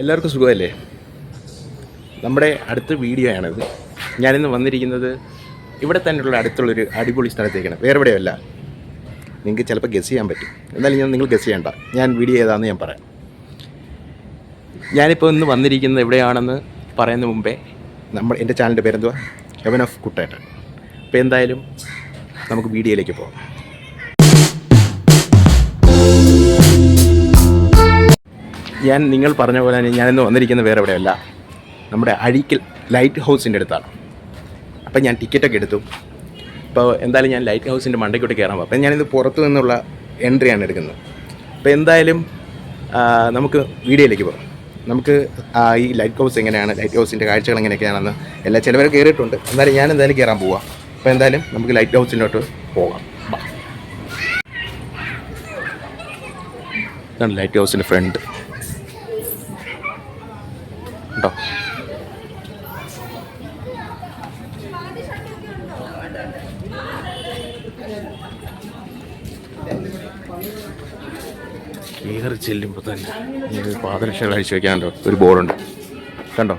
എല്ലാവർക്കും സുഖമല്ലേ? നമ്മുടെ അടുത്ത വീഡിയോ ആണിത് ഞാനിന്ന് വന്നിരിക്കുന്നത് ഇവിടെ തന്നെയുള്ള അടുത്തുള്ളൊരു അടിപൊളി സ്ഥലത്തേക്കാണ്. വേറെ എവിടെയല്ല നിങ്ങൾക്ക് ചിലപ്പോൾ ഗസ് ചെയ്യാൻ പറ്റും. എന്നാലും ഞാൻ നിങ്ങൾ ഗസ് ചെയ്യണ്ട. ഞാൻ വീഡിയോ ഏതാണെന്ന് ഞാൻ പറയാം. ഞാനിപ്പോൾ ഇന്ന് വന്നിരിക്കുന്നത് എവിടെയാണെന്ന് പറയുന്ന മുമ്പേ നമ്മൾ എന്റെ ചാനലിന്റെ പേരെന്തുവാ? ഹെവൻ ഓഫ് കുട്ടേട്ടൻ അപ്പോൾ എന്തായാലും നമുക്ക് വീഡിയോയിലേക്ക് പോകാം. ഞാൻ നിങ്ങൾ പറഞ്ഞ പോലെ തന്നെ ഞാനിന്ന് വന്നിരിക്കുന്നത് വേറെ എവിടെയല്ല. നമ്മുടെ അഴീക്കൽ ലൈറ്റ് ഹൗസിന്റെ അടുത്താണ്. അപ്പം ഞാൻ ടിക്കറ്റൊക്കെ എടുത്തു. ഇപ്പോൾ എന്തായാലും ഞാൻ ലൈറ്റ് ഹൗസിന്റെ മണ്ടയ്ക്കോട്ട് കയറാൻ പോകും അപ്പം ഞാനിത് പുറത്തു നിന്നുള്ള എൻട്രിയാണ് എടുക്കുന്നത്. അപ്പോൾ എന്തായാലും നമുക്ക് വീഡിയോയിലേക്ക് പോകാം. നമുക്ക് ഈ ലൈറ്റ് ഹൗസ് എങ്ങനെയാണ് ലൈറ്റ് ഹൗസിന്റെ കാഴ്ചകൾ എങ്ങനെയൊക്കെയാണെന്ന് എല്ലാ ചിലവർ കയറിയിട്ടുണ്ട് എന്തായാലും ഞാൻ എന്തായാലും കയറാൻ പോവാം. അപ്പോൾ എന്തായാലും നമുക്ക് ലൈറ്റ് ഹൗസിലോട്ട് പോകാം. ഇതാണ് ലൈറ്റ് ഹൗസിന്റെ ഫ്രണ്ട് ഉണ്ടോ? കയറി ചെല്ലുമ്പോൾ തന്നെ ഈ പാദരക്ഷകൾ അഴിച്ചു വെക്കാണ്ടോ ഒരു ബോർഡുണ്ട് കണ്ടോ?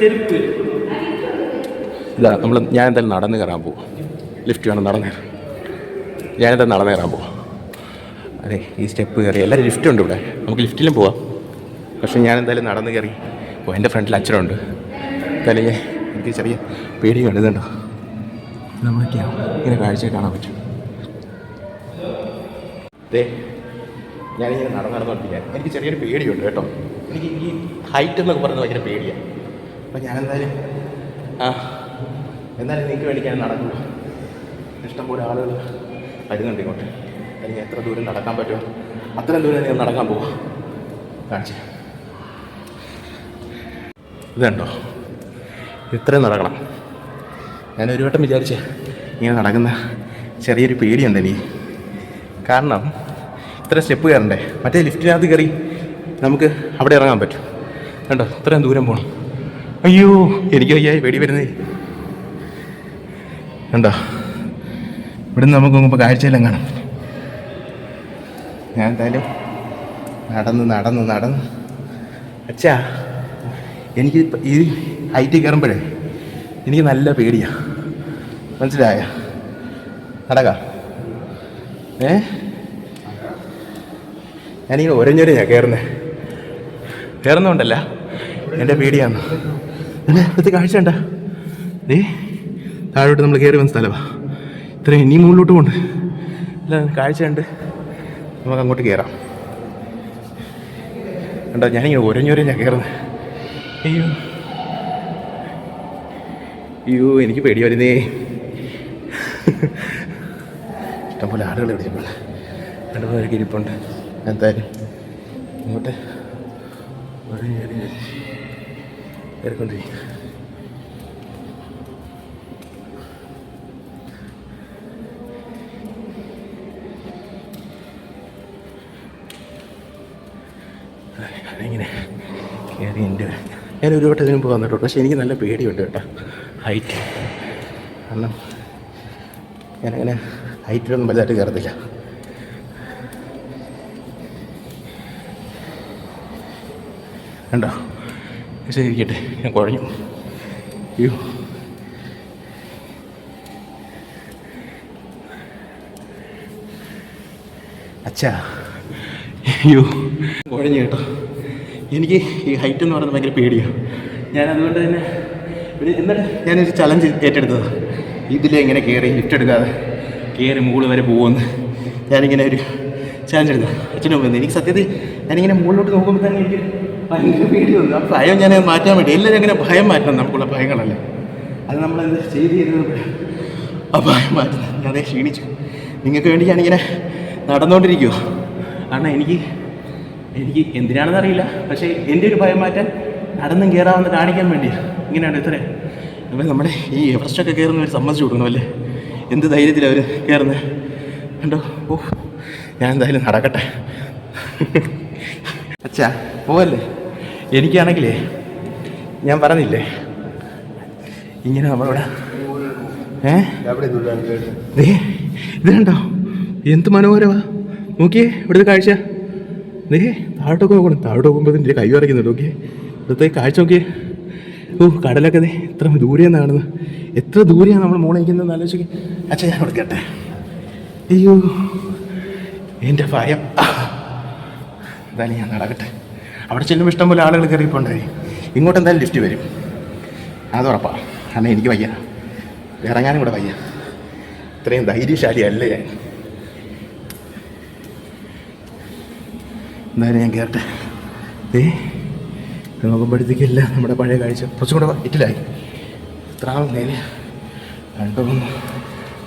ചെരുപ്പ്. ഇല്ല നമ്മൾ ഞാൻ എന്തായാലും നടന്ന് കയറാൻ പോകും ലിഫ്റ്റ് വേണം നടന്ന് ഞാൻ ഞാനെന്തായാലും നടന്ന് കയറാൻ പോകും അതെ ഈ സ്റ്റെപ്പ് കയറി. എല്ലാവരും ലിഫ്റ്റ് ഉണ്ട് ഇവിടെ. നമുക്ക് ലിഫ്റ്റിലും പോവാം. പക്ഷേ ഞാൻ എന്തായാലും നടന്ന് കയറി. ഓ എന്റെ ഫ്രണ്ടിൽ അച്ഛനുണ്ട്. എന്തായാലും ഞാൻ എനിക്ക് ചെറിയ പേടി കണ്ടതുണ്ടോ നമ്മളൊക്കെയാ ഇങ്ങനെ കാഴ്ച കാണാൻ പറ്റും. ദേ ഞാനിങ്ങനെ നടന്ന് നടന്നുകൊണ്ടിരിക്കാൻ എനിക്ക് ചെറിയൊരു പേടിയുണ്ട് കേട്ടോ. എനിക്ക് ഈ ഹൈറ്റ് എന്നൊക്കെ പറയുന്നത് ഭയങ്കര പേടിയാണ് അപ്പം ഞാനെന്തായാലും ആ. എന്നാലും നിങ്ങൾക്ക് വേണ്ടി ഞാൻ നടക്കുള്ളൂ. ഇഷ്ടംപോലെ ആളുകൾ വരുന്നുണ്ട് ഇങ്ങോട്ട്. എനിക്ക് എത്ര ദൂരം നടക്കാൻ പറ്റുമോ? അത്രയും ദൂരം ഞാൻ നടക്കാൻ പോവാം. കാണിച്ചു. ഇതുണ്ടോ? ഇത്രയും നടക്കണം. ഞാൻ ഒരു വട്ടം വിചാരിച്ച് ഇങ്ങനെ നടക്കുന്ന ചെറിയൊരു പേടിയുണ്ട് എനിക്ക്. കാരണം ഇത്ര സ്റ്റെപ്പ് കയറണ്ടേ? മറ്റേ ലിഫ്റ്റിനകത്ത് കയറി നമുക്ക് അവിടെ ഇറങ്ങാൻ പറ്റും. കണ്ടോ? ഇത്രയും ദൂരം പോകണം അയ്യോ എനിക്ക് വയ്യായി പേടി വരുന്നേ. കണ്ടോ? ഇവിടുന്ന് നമുക്ക് മുമ്പ് കാഴ്ചയെല്ലാം കാണാം. ഞാൻ എന്തായാലും നടന്ന് നടന്ന് നടന്ന്. അച്ഛാ എനിക്ക് ഈ ഈ ഹൈറ്റ് കയറുമ്പോഴേ എനിക്ക് നല്ല പേടിയാ. മനസ്സിലായ? നടക ഏ? ഞാനിങ്ങനെ ഒരഞ്ഞൊരഞ്ഞാ കയറുന്നത് കയറുന്നുണ്ടല്ല എന്റെ പേടിയാണ് അല്ലേ ഇവിടുത്തെ കാഴ്ച ഉണ്ട ദേ താഴോട്ട് നമ്മൾ കയറി വന്ന സ്ഥലമാണ് ഇത്രയും ഇനി മുകളിലോട്ട് പോണ്ട്. അല്ല കാഴ്ചയുണ്ട് നമുക്ക് അങ്ങോട്ട് കയറാം കണ്ടോ ഞാനിങ്ങനെ ഒരഞ്ഞൊരഞ്ഞാണ് കയറുന്നത് അയ്യോ. അയ്യോ എനിക്ക് പേടി വരുന്നേ. ഇഷ്ടംപോലെ ആളുകൾ വിളിച്ചിട്ടുണ്ട് രണ്ട് പേരൊക്കെ ഇരിപ്പുണ്ട്. എന്തായാലും ഇങ്ങോട്ട് കയറിക്കൊണ്ടിരിക്കും ഇങ്ങനെ കയറി എന്റെ ഞാൻ ഒരു വട്ടം ഇതിന് പോകാൻ കേട്ടോ പക്ഷേ എനിക്ക് നല്ല പേടിയുണ്ട് കേട്ടോ. ഹൈറ്റ് കാരണം ഞാനങ്ങനെ ഹൈറ്റിലൊന്നും വലുതായിട്ട് കയറത്തില്ല. കണ്ടോ? ശരി ഇരിക്കട്ടെ ഞാൻ കുഴഞ്ഞു. അയ്യോ അച്ഛാ. അയ്യോ കുഴഞ്ഞു കേട്ടോ. എനിക്ക് ഈ ഹൈറ്റ് എന്ന് പറയുന്നത് ഭയങ്കര പേടിയാണ് ഞാൻ അതുകൊണ്ട് തന്നെ ഒരു എന്നിട്ട് ഞാനൊരു ചലഞ്ച് ഏറ്റെടുത്തത്. ഇതിലെങ്ങനെ കയറി ലിഫ്റ്റ് എടുക്കാതെ കയറി മുകളിൽ വരെ പോകുമെന്ന് ഞാനിങ്ങനെ ഒരു ചലഞ്ച് എടുത്തു അച്ഛനും എനിക്ക് സത്യത്തിൽ ഞാനിങ്ങനെ മുകളിലോട്ട് നോക്കുമ്പോൾ തന്നെ എനിക്ക് ഭയങ്കര പേടിയുണ്ട്. ആ ഭയം ഞാൻ മാറ്റാൻ വേണ്ടി. എല്ലാവരും അങ്ങനെ ഭയം മാറ്റണം? നമുക്കുള്ള ഭയങ്ങളല്ലേ. അത് നമ്മളെന്ത് ചെയ്ത് ചെയ്ത് ആ ഭയം മാറ്റുന്നത് ഞാൻ അതേ ക്ഷീണിച്ചു. നിങ്ങൾക്ക് വേണ്ടി ഞാനിങ്ങനെ നടന്നുകൊണ്ടിരിക്കുമോ കാരണം എനിക്ക് എനിക്ക് എന്തിനാണെന്ന് അറിയില്ല. പക്ഷേ എന്റെ ഒരു ഭയം മാറ്റാൻ നടന്നും കയറാമെന്ന് കാണിക്കാൻ വേണ്ടിയാണ്. ഇങ്ങനെയാണ് ഇത്രേ. അപ്പോൾ നമ്മുടെ ഈ എവറസ്റ്റൊക്കെ കയറുന്നവർ സമ്മതിച്ചു കൊടുക്കണമല്ലേ എന്ത് ധൈര്യത്തിലാണ് അവർ കയറുന്നത് കണ്ടോ? ഓ ഞാൻ എന്തായാലും നടക്കട്ടെ. അച്ഛാ പോവല്ലേ? എനിക്കാണെങ്കിലേ ഞാൻ പറഞ്ഞില്ലേ? ഇങ്ങനെ നമ്മളിവിടെ ഏ? ഇത് കണ്ടോ? എന്ത് മനോഹരമാ. നോക്കിയേ ഇവിടുത്തെ കാഴ്ച. ദേ താഴോട്ടൊക്കെ നോക്കണം. താഴോട്ട് നോക്കുമ്പോൾ ഇതിന്റെ കൈ വരയ്ക്കുന്നുണ്ട്. നോക്കിയേ ഇവിടുത്തെ കാഴ്ച നോക്കിയേ. ഓ കടലൊക്കെ ദേ ഇത്ര ദൂരെയാണ് കാണുന്നത് എത്ര ദൂരെയാണ് നമ്മൾ മോളെ നിൽക്കുന്നത് ആലോചിച്ച് അച്ഛാ ഞാൻ കൊടുക്കട്ടെ. അയ്യോ എന്റെ ഭയം. എന്തായാലും ഞാൻ നടക്കട്ടെ. അവിടെ ചെല്ലുമ്പോൾ ഇഷ്ടം പോലെ ആളുകൾ കയറിപ്പോണ്ടായി ഇങ്ങോട്ട് എന്തായാലും ലിഫ്റ്റ് വരും. അത് ഉറപ്പാണ് കാരണം എനിക്ക് വയ്യ. ഇറങ്ങാനും കൂടെ വയ്യ. ഇത്രയും ധൈര്യശാലിയല്ല? ഞാൻ എന്തായാലും ഞാൻ കയറട്ടെ ഏ നോക്കുമ്പോഴത്തേക്കില്ല നമ്മുടെ പഴയ കാഴ്ച. കുറച്ചും കൂടെ ഇറ്റിലായി. ഇത്ര നേരെ രണ്ടു മൂന്ന്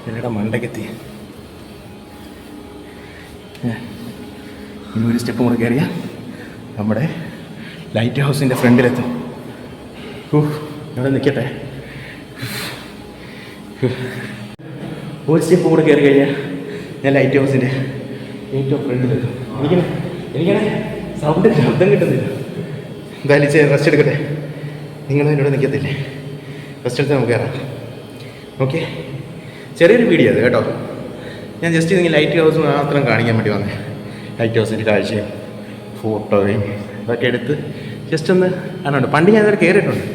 എന്നയുടെ മണ്ടക്കെത്തി ഇനി ഒരു സ്റ്റെപ്പ് കൂടെ കയറിയാൽ നമ്മുടെ ലൈറ്റ് ഹൗസിന്റെ ഫ്രണ്ടിലെത്തും. ഇവിടെ നിൽക്കട്ടെ. ഒരു സ്റ്റെപ്പ് കൂടെ കയറി കഴിഞ്ഞാൽ ഞാൻ ലൈറ്റ് ഹൗസിന്റെ ഏറ്റവും ഫ്രണ്ടിലെത്തും. എനിക്ക് എനിക്കണേ സൗണ്ട് ശബ്ദം കിട്ടുന്നില്ല. എന്തായാലും ചെയ്യാൻ റെസ്റ്റ് എടുക്കട്ടെ. നിങ്ങൾ എന്നോട് നിൽക്കത്തില്ലേ? റെസ്റ്റ് എടുത്ത് നമുക്ക് കയറാം. ഓക്കെ ചെറിയൊരു വീഡിയോ അത് കേട്ടോ. ഞാൻ ജസ്റ്റ് നിങ്ങൾ ലൈറ്റ് ഹൗസ് മാത്രം കാണിക്കാൻ വേണ്ടി വന്നേ. ലൈറ്റ് ഹൗസിന്റെ കാഴ്ചയും. ഫോട്ടോയും അതൊക്കെ എടുത്ത് ജസ്റ്റ് ഒന്ന് കാണുന്നുണ്ട് പണ്ട് ഞാൻ ഇതുവരെ കയറിയിട്ടുണ്ട്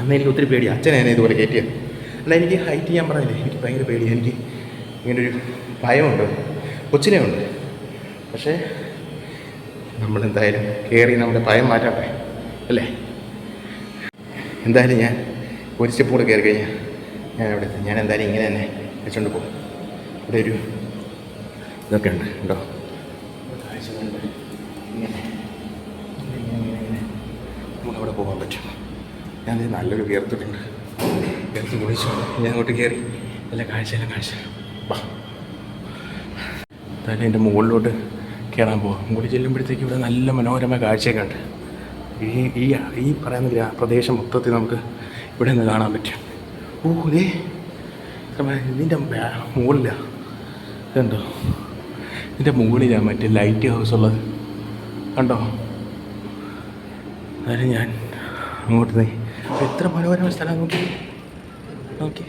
അന്ന് എനിക്ക് ഒത്തിരി പേടി അച്ഛനെ എന്നെ ഇതുപോലെ കയറ്റിയത്. അല്ല എനിക്ക് ഹൈറ്റ് ഞാൻ പറഞ്ഞില്ലേ? എനിക്ക് ഭയങ്കര പേടിയാണ് എനിക്ക് ഇങ്ങനൊരു ഭയമുണ്ട്. കൊച്ചിനെ ഉണ്ട്. പക്ഷേ നമ്മളെന്തായാലും കയറി നമ്മുടെ ഭയം മാറ്റട്ടെ അല്ലേ? എന്തായാലും ഞാൻ ഒരു സ്റ്റെപ്പ് കൂടെ കയറി കഴിഞ്ഞാൽ ഞാൻ അവിടെ ഞാൻ എന്തായാലും ഇങ്ങനെ തന്നെ വെച്ചുകൊണ്ട് പോകും. ഇവിടെ ഒരു ഇതൊക്കെ ഉണ്ട് കേട്ടോ കാഴ്ചകളുണ്ട് ഇങ്ങനെ ഇങ്ങനെ, ഇങ്ങനെ, ഇങ്ങനെ. നമുക്കവിടെ പോകാൻ പറ്റും. ഞാൻ നല്ലൊരു കയറത്തിട്ടുണ്ട് കയർത്ത് കുളിച്ചു ഞാൻ അങ്ങോട്ട് കയറി എല്ലാ കാഴ്ചയെല്ലാം കാഴ്ച വാ. എന്റെ മുകളിലോട്ട് കയറാൻ പോകാം മുകളിൽ ചെല്ലുമ്പോഴത്തേക്ക് ഇവിടെ നല്ല മനോഹരമായ കാഴ്ചയൊക്കെ ഉണ്ട്. ഈ ഈ ഈ പറയുന്ന പ്രദേശം മൊത്തത്തിൽ നമുക്ക് ഇവിടെ നിന്ന് കാണാൻ പറ്റും. ഓ ഇതേ ഇതിന്റെ മുകളിലാണ് ഇതുണ്ടോ? ഇതിന്റെ മുകളിലാണ് മറ്റേ ലൈറ്റ് ഹൗസ് ഉള്ളത്. കണ്ടോ? അതായത് ഞാൻ അങ്ങോട്ട് പോയി എത്ര മനോഹരമായ സ്ഥലം നോക്കി. നോക്കി.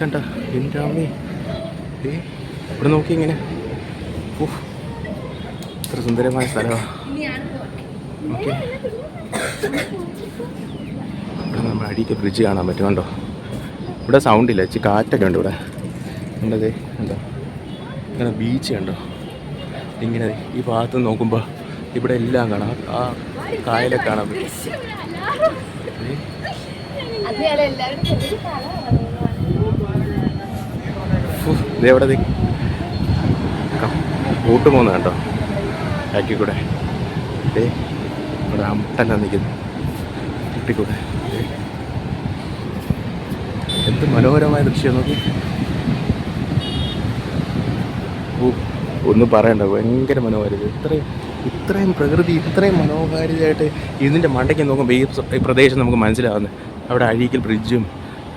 കണ്ടോ? എന്റെ അമ്മേ. ഏ ഇവിടെ നോക്കി ഇങ്ങനെ. ഓ എത്ര സുന്ദരമായ സ്ഥലമാണ് ഓക്കെ ഇവിടെ നമ്മൾ അടിക്ക് ബ്രിഡ്ജ് കാണാൻ പറ്റും കണ്ടോ? ഇവിടെ സൗണ്ട് ഇല്ല ഇച്ചിരി കാറ്റൊക്കെ ഉണ്ട് ഇവിടെ. ഉണ്ടതേ കണ്ടോ? ഇങ്ങനെ ബീച്ച് കണ്ടോ? ഇങ്ങനെ ഈ ഭാഗത്ത് നോക്കുമ്പോൾ ഇവിടെ എല്ലാം കാണാം. ആ കായലൊക്കെ കാണാൻ ഏ, ദേ ബോട്ട് പോകുന്ന കണ്ടോ? ബാക്കിൽ കൂടെ ദേ ഇവിടെ അമ്പട്ടെല്ലാം നിൽക്കുന്നു കുട്ടിക്കൂടെ. എന്ത് മനോഹരമായ ദൃശ്യം നോക്കി. ഒന്നും പറയണ്ട. ഭയങ്കര മനോഹരം. ഇത്രയും ഇത്രയും പ്രകൃതി ഇത്രയും മനോഹാരിതയായിട്ട് ഇതിന്റെ മണ്ടയ്ക്ക് നോക്കുമ്പോൾ ഈ പ്രദേശം നമുക്ക് മനസ്സിലാവുന്നത്. അവിടെ അഴീക്കൽ ബ്രിഡ്ജും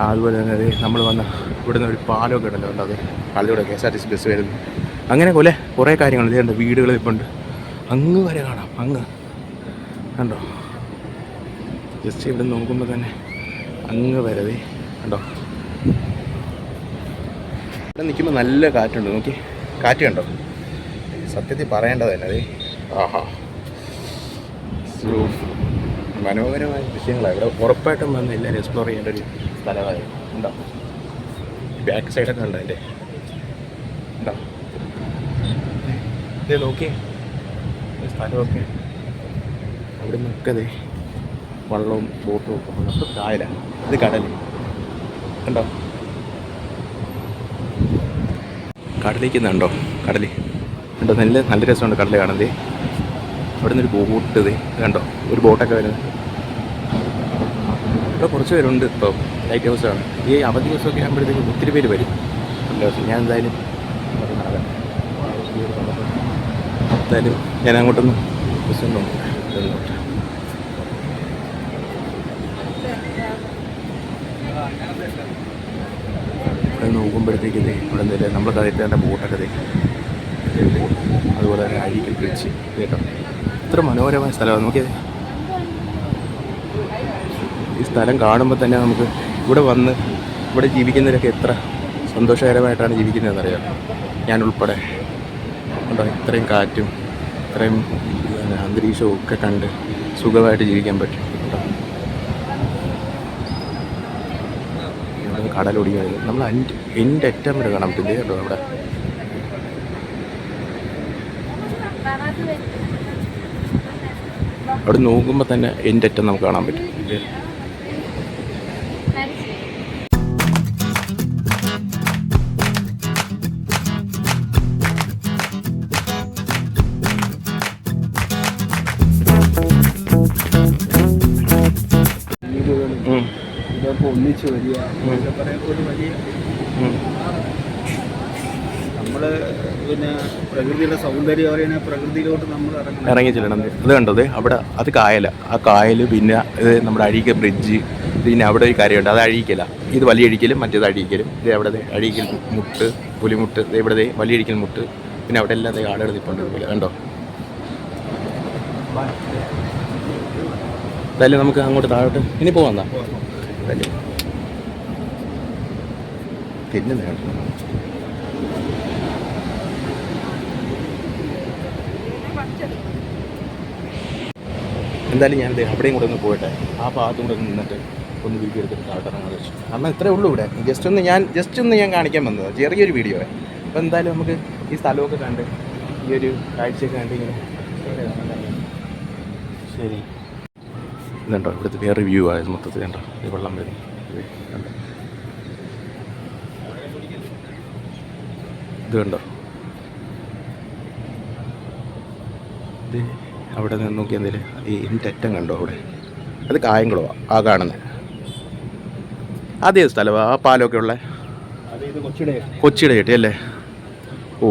അതുപോലെ തന്നെ നമ്മൾ വന്ന ഇവിടുന്ന് ഒരു പാലമൊക്കെ ഉണ്ടല്ലോ ഉണ്ട് അതെ? പാലൂടെ K S R T C bus വരുന്നു. അങ്ങനെ പോലെ കുറേ കാര്യങ്ങൾ ഇതുണ്ട് വീടുകൾ ഇപ്പോൾ ഉണ്ട്. അങ്ങ് വരെ കാണാം അങ്ങ്. കണ്ടോ? ജസ്റ്റ് ഇവിടെ നോക്കുമ്പോൾ തന്നെ അങ്ങ് വരെ കണ്ടോ? ഇവിടെ നിൽക്കുമ്പോൾ നല്ല കാറ്റുണ്ട് നോക്കി. കാറ്റ് കണ്ടോ? സത്യത്തിൽ പറയേണ്ടത് തന്നെ അതെ ആഹാ. മനോഹരമായ വിഷയങ്ങളാണ് ഇവിടെ ഉറപ്പായിട്ടും വന്ന് എല്ലാവരും എക്സ്പ്ലോർ ചെയ്യേണ്ട ഒരു സ്ഥലമായി. ഉണ്ടോ? ബാക്ക് സൈഡൊക്കെ ഉണ്ടോ എന്റെ ഉണ്ടോ? ഇത് നോക്കിയേ സ്ഥലമൊക്കെ. അവിടെ നിന്നൊക്കെ ദേ വള്ളവും ബോട്ടും ഒക്കെ ഉണ്ട് അപ്പോൾ കായലാണ് ഇത് കടൽ കണ്ടോ? കടലിക്കുന്നുണ്ടോ കടൽ ഉണ്ടോ നല്ല നല്ല രസമുണ്ട് കടൽ കാണുന്നത് അവിടെ നിന്നൊരു ബോട്ട് ഇത് കണ്ടോ? ഒരു ബോട്ടൊക്കെ വരുന്നത് ഇവിടെ കുറച്ച് പേരുണ്ട് ഇപ്പോൾ ലൈറ്റ് ഹൗസാണ് ഈ അവധി ദിവസമൊക്കെ ആകുമ്പോഴത്തേക്കും ഒത്തിരി പേര് വരും. ദിവസം ഞാൻ എന്തായാലും എന്തായാലും ഞാൻ അങ്ങോട്ടൊന്ന് ബസ് ഇതൊന്നും. ഇവിടെ നോക്കുമ്പോഴത്തേക്ക് ഇവിടെ എന്തെങ്കിലും നമ്മൾ കയറ്റേണ്ട ബോട്ടൊക്കെ ദേ അതുപോലെ തന്നെ അഴീക്കൽ ബീച്ച് കേട്ടോ. ഇത്ര മനോഹരമായ സ്ഥലമാണ്. നോക്കിയത് ഈ സ്ഥലം കാണുമ്പോൾ തന്നെ നമുക്ക് ഇവിടെ വന്ന് ഇവിടെ ജീവിക്കുന്നവരൊക്കെ എത്ര സന്തോഷകരമായിട്ടാണ് ജീവിക്കുന്നതെന്നറിയാം ഞാൻ ഉൾപ്പെടെ ഉണ്ടോ? ഇത്രയും കാറ്റും ഇത്രയും അന്തരീക്ഷവും ഒക്കെ കണ്ട് സുഖമായിട്ട് ജീവിക്കാൻ പറ്റും. കേട്ടോ. നമ്മൾ എന്റെ എന്റെ അറ്റം വരെ കാണാൻ പറ്റില്ലേ? കേട്ടോ അവിടെ. അവിടെ നോക്കുമ്പോൾ തന്നെ എന്റെ അറ്റം നമുക്ക് കാണാൻ പറ്റും. ഒന്നിച്ച് വരിക പറയുമ്പോൾ പിന്നെ പ്രകൃതിയുടെ സൗന്ദര്യം പ്രകൃതിയിലോട്ട് നമ്മൾ ഇറങ്ങി ചെല്ലണം. അത് കണ്ടത് അവിടെ അത് കായല. ആ കായൽ പിന്നെ ഇത് നമ്മുടെ അഴീക്ക ബ്രിഡ്ജ് പിന്നെ അവിടെ ഒരു കാര്യമുണ്ട് അത് അഴീക്കല. ഇത് വലിയ അഴിക്കലും മറ്റേത് അഴീക്കലും. ഇത് അവിടെ അഴീക്കൽ മുട്ട് പുലിമുട്ട് ഇവിടെ വലിയ അഴിക്കൽ മുട്ട്. പിന്നെ അവിടെ എല്ലാം ആളുകൾ നിൽപ്പുണ്ട് കണ്ടോ? എന്തായാലും നമുക്ക് അങ്ങോട്ട് താഴോട്ട് ഇനി എന്തായാലും. പിന്നെ എന്തായാലും ഞാൻ ദേ അവിടെയും കൂടെ ഒന്ന് പോയിട്ട് ആ ഭാഗത്തും കൂടെ നിന്നിട്ട് ഒന്ന് വീഡിയോ എടുത്തിട്ട് താഴ്ത്തിറങ്ങാൻ വെച്ചു കാരണം ഇത്രേ ഉള്ളൂ ഇവിടെ. ജസ്റ്റ് ഒന്ന് ഞാൻ ജസ്റ്റ് ഒന്ന് ഞാൻ കാണിക്കാൻ വന്നത്. ചെറിയൊരു വീഡിയോ അപ്പോൾ എന്തായാലും നമുക്ക് ഈ സ്ഥലമൊക്കെ കണ്ട് ഈ ഒരു കാഴ്ചയൊക്കെ കണ്ട് ഇങ്ങനെ ശരി. ഇതുണ്ടോ? ഇവിടുത്തെ വേറെ വ്യൂ ആയത് മൊത്തത്തിൽ ഉണ്ടോ ഈ വെള്ളം വരും. ഇതുണ്ടോ കണ്ടോ? ഇത് കണ്ടോ? ഇത് അവിടെ നിന്ന് നോക്കിയാൽ എന്തേലും ഈ ഇന്ററ്റം കണ്ടോ അവിടെ? അത് കായംകുളവാ ആ കാണുന്നത് അതേ സ്ഥലമാണ് ആ പാലമൊക്കെ ഉള്ള? കൊച്ചിയുടെ ചേട്ടി അല്ലേ? ഓ.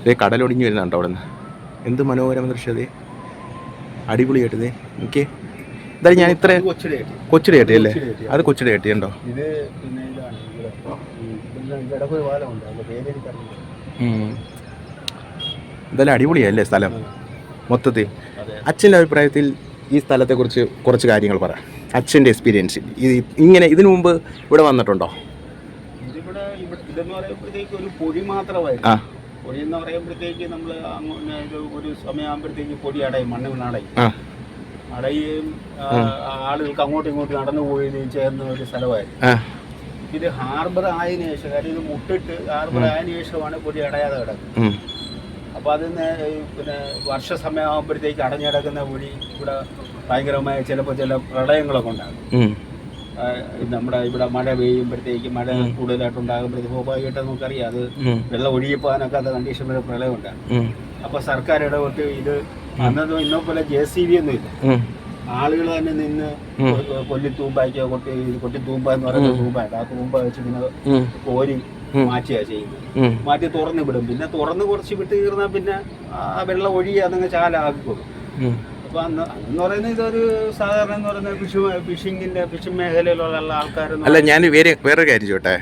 ഇതേ കടലൊടിഞ്ഞ് വരുന്നുണ്ടോ അവിടെ നിന്ന് എന്ത് മനോഹരം ദൃശ്യതേ അടിപൊളി അടിപൊളിയായിട്ട് ഇതേ എനിക്ക് എന്തായാലും ഞാൻ ഇത്ര ഇത് കൊച്ചിയുടെ ചേട്ടി അല്ലേ. അത് കൊച്ചിയുടെ ചേട്ടി ഉണ്ടോ ഇത് പിന്നെ ഇതാണ് ഇവിടെ ഈ പിന്നെ ഇടക്കൊരു പാലമുണ്ട് അതിന്റെ പേര് എനിക്കറിയില്ല എന്തായാലും അടിപൊളിയല്ലേ സ്ഥലം മൊത്തത്തിൽ. അച്ഛന്റെ അഭിപ്രായത്തിൽ ഈ സ്ഥലത്തെക്കുറിച്ച് കുറച്ച് കാര്യങ്ങൾ പറ. അച്ഛന്റെ എക്സ്പീരിയൻസിൽ ഇത് ഇങ്ങനെ ഇതിനു മുമ്പ് ഇവിടെ വന്നിട്ടുണ്ടോ? ഇതെന്ന് പറയുമ്പോഴത്തേക്ക് ഒരു പൊടി മാത്രമായിരുന്നു. പൊടി എന്ന് പറയുമ്പോഴത്തേക്ക് നമ്മൾ ഒരു സമയമാകുമ്പോഴത്തേക്ക് പൊടി അടയും മണ്ണ് അടയും. ആളുകൾക്ക് അങ്ങോട്ടും ഇങ്ങോട്ടും നടന്നു പോയി ചെയ്യുന്ന ഒരു സ്ഥലമായിരുന്നു. ഇത് ഹാർബർ ആയതിനു ശേഷം കാര്യം ഇത് മുട്ടിട്ട് ഹാർബർ ആയതിനു ശേഷമാണ് പൊടി അടയാതെ കിടക്കുന്നത്. അപ്പോൾ അതിന് പിന്നെ വർഷ സമയമാകുമ്പോഴത്തേക്ക് അടഞ്ഞിടക്കുന്ന കുഴി ഇവിടെ ഭയങ്കരമായ ചിലപ്പോൾ ചില പ്രളയങ്ങളൊക്കെ ഉണ്ടാകും. നമ്മുടെ ഇവിടെ മഴ പെയ്യുമ്പോഴത്തേക്ക് മഴ കൂടുതലായിട്ട് ഉണ്ടാകുമ്പോഴത്തേക്ക് സ്വാഭാവികമായിട്ട് നമുക്കറിയാം അത്. വെള്ളം ഒഴുകിപ്പോകാനൊക്കെ കണ്ടീഷൻ വരെ പ്രളയം ഉണ്ടാകും അപ്പോൾ സർക്കാർ ഇടപെട്ട് ഇത് അന്നതും ഇന്നോ പോലെ ജെ സി ബി ഒന്നും ഇല്ല. ആളുകൾ തന്നെ നിന്ന് കൊല്ലി തൂമ്പാക്കിയോ കൊട്ടി കൊട്ടി തൂമ്പ എന്ന് പറയുന്ന തൂമ്പായിട്ട് ആ തൂമ്പ വെച്ച് ഇങ്ങനെ കോരി ഉം. മാറ്റിയാ ചെയ്യുന്നത്. മാറ്റി തുറന്ന് വിടും. പിന്നെ തുറന്ന് കുറച്ച് വിട്ട് തീർന്നാൽ പിന്നെ ആ വെള്ളം ഒഴി അതങ്ങ് ചാലാക്കിക്കൊടുക്കും അപ്പൊ അന്ന് എന്ന് പറയുന്നത് ഇതൊരു സാധാരണ എന്ന് പറയുന്നത് ഫിഷ് ഫിഷിങ്ങിന്റെ ഫിഷിംഗ് മേഖലയിലുള്ള ആൾക്കാർ അല്ല ഞാൻ വേറെ വേറൊരു കാര്യം ചോട്ടെ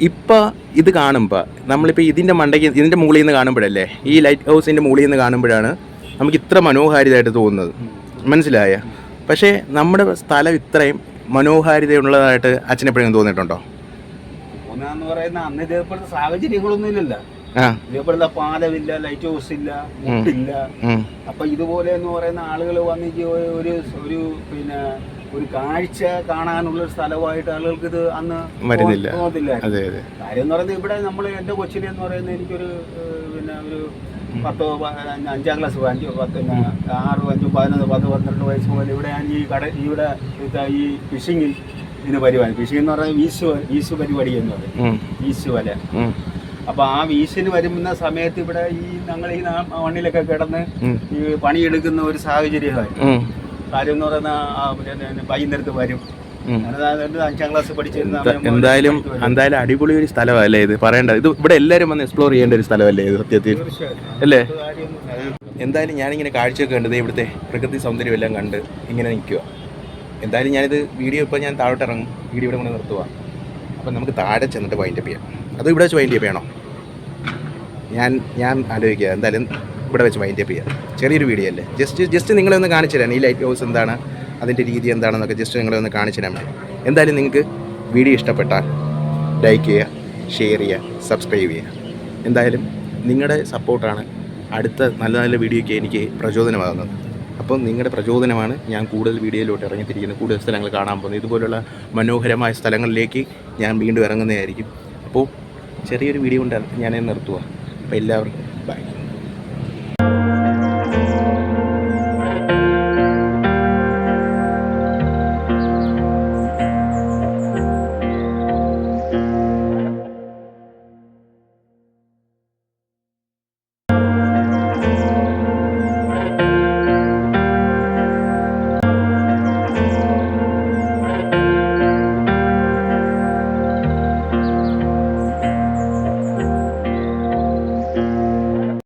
ഇപ്പൊ ഇത് കാണുമ്പോൾ നമ്മളിപ്പോൾ ഇതിന്റെ മണ്ടയ്ക്ക് ഇതിന്റെ മുകളിൽ നിന്ന് കാണുമ്പോഴല്ലേ? ഈ ലൈറ്റ് ഹൗസിന്റെ മുകളിൽ നിന്ന് കാണുമ്പോഴാണ് നമുക്ക് ഇത്ര മനോഹാരിതയായിട്ട് തോന്നുന്നത്. മനസ്സിലായ? പക്ഷേ നമ്മുടെ സ്ഥലം ഇത്രയും മനോഹാരിതയുള്ളതായിട്ട് അച്ഛനെപ്പോഴും തോന്നിയിട്ടുണ്ടോ? പറയുന്ന അന്ന് ഇതേപോലത്തെ സാഹചര്യങ്ങളൊന്നും ഇല്ലല്ലോ. ഇതേപോലത്തെ പാലമില്ല ലൈറ്റ് ഹൗസ് ഇല്ല മുട്ടില്ല. അപ്പൊ ഇതുപോലെ എന്ന് പറയുന്ന ആളുകൾ വന്നിട്ട് ഒരു ഒരു- പിന്നെ ഒരു കാഴ്ച കാണാനുള്ള ഒരു സ്ഥലമായിട്ട് ആളുകൾക്ക് ഇത് അന്ന് വരുന്നില്ല. കാര്യം എന്ന് പറയുന്നത് ഇവിടെ നമ്മൾ എന്റെ കൊച്ചിലെ എന്ന് പറയുന്നത് എനിക്കൊരു പിന്നെ ഒരു പത്തോ അഞ്ചാം ക്ലാസ് അഞ്ചോ പത്ത് ആറോ അഞ്ചോ അഞ്ച് പതിനൊന്ന് പത്ത് പന്ത്രണ്ട് വയസ്സ് മുതൽ ഇവിടെ ഞാൻ ഈ കട ഇവിടെ ഈ ഫിഷിങ്ങിൽ ഇതിന് പരിപാടി. ഫിഷിംഗ് എന്ന് പറഞ്ഞാൽ വീശു വീശു പരിപാടി എന്ന് പറയും. വീശു വല. അപ്പൊ ആ വീശിന് വരുന്ന സമയത്ത് ഇവിടെ ഈ ഞങ്ങൾ ഈ മണ്ണിലൊക്കെ കിടന്ന്. ഈ പണിയെടുക്കുന്ന ഒരു സാഹചര്യമായി. കാര്യം എന്ന് പറയുന്ന വൈകുന്നേരത്ത് വരും. എന്തായാലും എന്തായാലും അടിപൊളി ഒരു സ്ഥലമല്ലേ ഇത്? പറയേണ്ട. ഇത് ഇവിടെ എല്ലാവരും വന്ന് എക്സ്പ്ലോർ ചെയ്യേണ്ട ഒരു സ്ഥലമല്ലേ ഇത് സത്യത്തിൽ. അല്ലേ? എന്തായാലും ഞാനിങ്ങനെ കാഴ്ചയൊക്കെ കണ്ടത് ഇവിടുത്തെ പ്രകൃതി സൗന്ദര്യം എല്ലാം കണ്ട് ഇങ്ങനെ നിൽക്കുക എന്തായാലും ഞാനിത് വീഡിയോ ഇപ്പോൾ ഞാൻ താഴോട്ട് ഇറങ്ങും. വീഡിയോ ഇവിടെ കൊണ്ട് നിർത്തുക അപ്പം നമുക്ക് താഴെ ചെന്നിട്ട് വൈൻഡപ്പ് ചെയ്യാം. അത് ഇവിടെ വെച്ച് വൈൻഡപ്പ് ചെയ്യണോ? ഞാൻ ഞാൻ ആലോചിക്കുക. എന്തായാലും ഇവിടെ വെച്ച് വൈൻഡ് അപ്പ് ചെയ്യാം. ചെറിയൊരു വീഡിയോ അല്ലേ? ജസ്റ്റ് ജസ്റ്റ് നിങ്ങളെ ഒന്ന് കാണിച്ചു തരാൻ ഈ ലൈറ്റ് ഹൗസ് എന്താണ്? അതിന്റെ രീതി എന്താണെന്നൊക്കെ ജസ്റ്റ് നിങ്ങളെ ഒന്ന് കാണിച്ചു തരാൻ എന്തായാലും നിങ്ങൾക്ക് വീഡിയോ ഇഷ്ടപ്പെട്ടാൽ ലൈക്ക് ചെയ്യുക ഷെയർ ചെയ്യുക സബ്സ്ക്രൈബ് ചെയ്യുക. എന്തായാലും നിങ്ങളുടെ സപ്പോർട്ടാണ് അടുത്ത നല്ല നല്ല വീഡിയോയ്ക്ക് എനിക്ക് പ്രചോദനമാകുന്നത്. അപ്പം നിങ്ങളുടെ പ്രചോദനമാണ് ഞാൻ കൂടുതൽ വീഡിയോയിലോട്ട് ഇറങ്ങിത്തിരിക്കുന്നത് കൂടുതൽ സ്ഥലങ്ങൾ കാണാൻ പോകുന്നത് ഇതുപോലുള്ള മനോഹരമായ സ്ഥലങ്ങളിലേക്ക് ഞാൻ വീണ്ടും ഇറങ്ങുന്നതായിരിക്കും. അപ്പോൾ ചെറിയൊരു വീഡിയോ കൊണ്ട് ഞാൻ നിർത്തുക അപ്പോൾ എല്ലാവർക്കും ബൈ